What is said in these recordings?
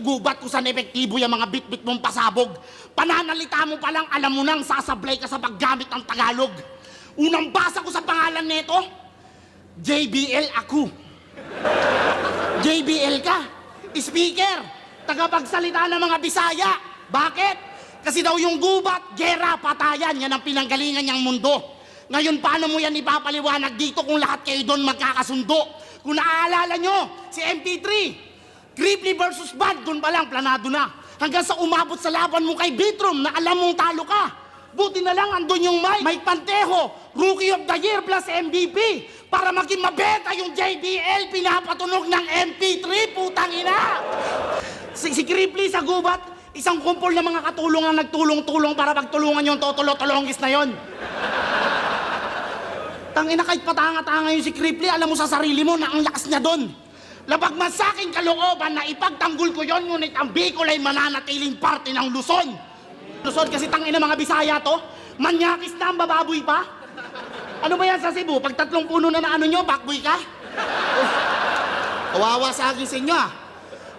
gubat kung saan epektibo yung mga bit-bit mong pasabog. Pananalita mo pa lang, alam mo nang sasablay ka sa paggamit ng Tagalog. Unang basa ko sa pangalan nito, JBL ako. JBL ka. Speaker, tagapagsalita ng mga Bisaya. Bakit? Kasi daw yung gubat, gera, patayan, yan ang pinanggalingan niyang mundo. Ngayon, paano mo yan ipapaliwanag dito kung lahat kayo doon magkakasundo? Kung naaalala nyo, si MP3, Gripply versus Bad, doon pa lang, planado na. Hanggang sa umabot sa laban mo kay Bitrom na alam mong talo ka. Buti na lang andun yung Mike. Mike Pantejo, Rookie of the Year plus MVP. Para maging mabenta yung JBL, pinapatunog ng MP3, putang ina. Si, si Gripply sa gubat, isang kumpol ng mga katulong ang nagtulong-tulong para pagtulungan yung totolo-tolongis na yon. Tangina kahit patanga-tanga yung si Cripply, alam mo sa sarili mo na ang lakas niya doon. Labag man sa aking kalooban na ipagtanggol ko yon, ngunit ang Bicol ay mananatiling parte ng Luzon. Luzon kasi tangina mga Bisaya to, manyakis na ang bababoy pa. Ano ba yan sa Cebu? Pag tatlong puno na na ano nyo, bakboy ka? Kawawa sa akin sa inyo ah.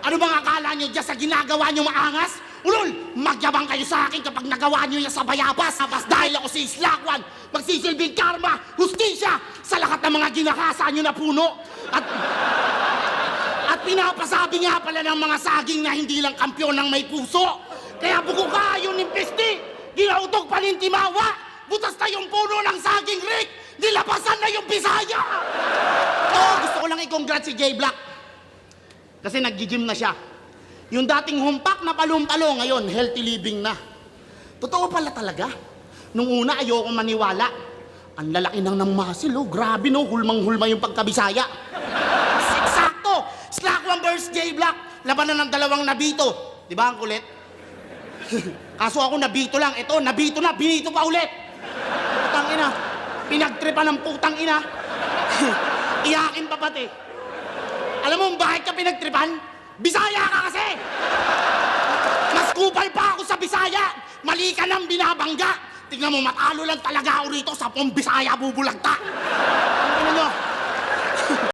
Ano bang akala nyo dyan sa ginagawa nyo maangas? Ulol, magyabang kayo sa akin kapag nagawa nyo yan sa bayabas. Tapos dahil ako si Islakwan, magsisilbing karma, hustisya sa lahat ng mga ginahasa nyo na puno. At pinapasabi nga pala ng mga saging na hindi lang kampyon ng may puso. Kaya buko ka yun ng pesti, ginautok pa rin timawa, butas na yung puno ng saging Rick, nilabasan na yung Bisaya! Oo, gusto ko lang i-congrats si Jay Black. Kasi nag-gym na siya. Yung dating humpak na palong-palo, ngayon, healthy living na. Totoo pala talaga. Nung una, ayoko maniwala. Ang lalaki nang ng muscle, oh. Grabe, no? Hulmang-hulma yung pagkabisaya. Eksakto! Slack one versus J Black. Labanan ng dalawang nabito. Di ba ang kulit? Kaso ako nabito lang. Ito, nabito na. Binito pa ulit. Putang ina. Pinagtripa ng putang ina. Iyakin pa pati. Alam mo bakit ka pinagtripan? Bisaya ka kasi! Mas kupal pa ako sa Bisaya! Mali ka nang binabangga! Tingnan mo, matalo lang talaga ako rito sa pong Bisaya bubulagta! Ano?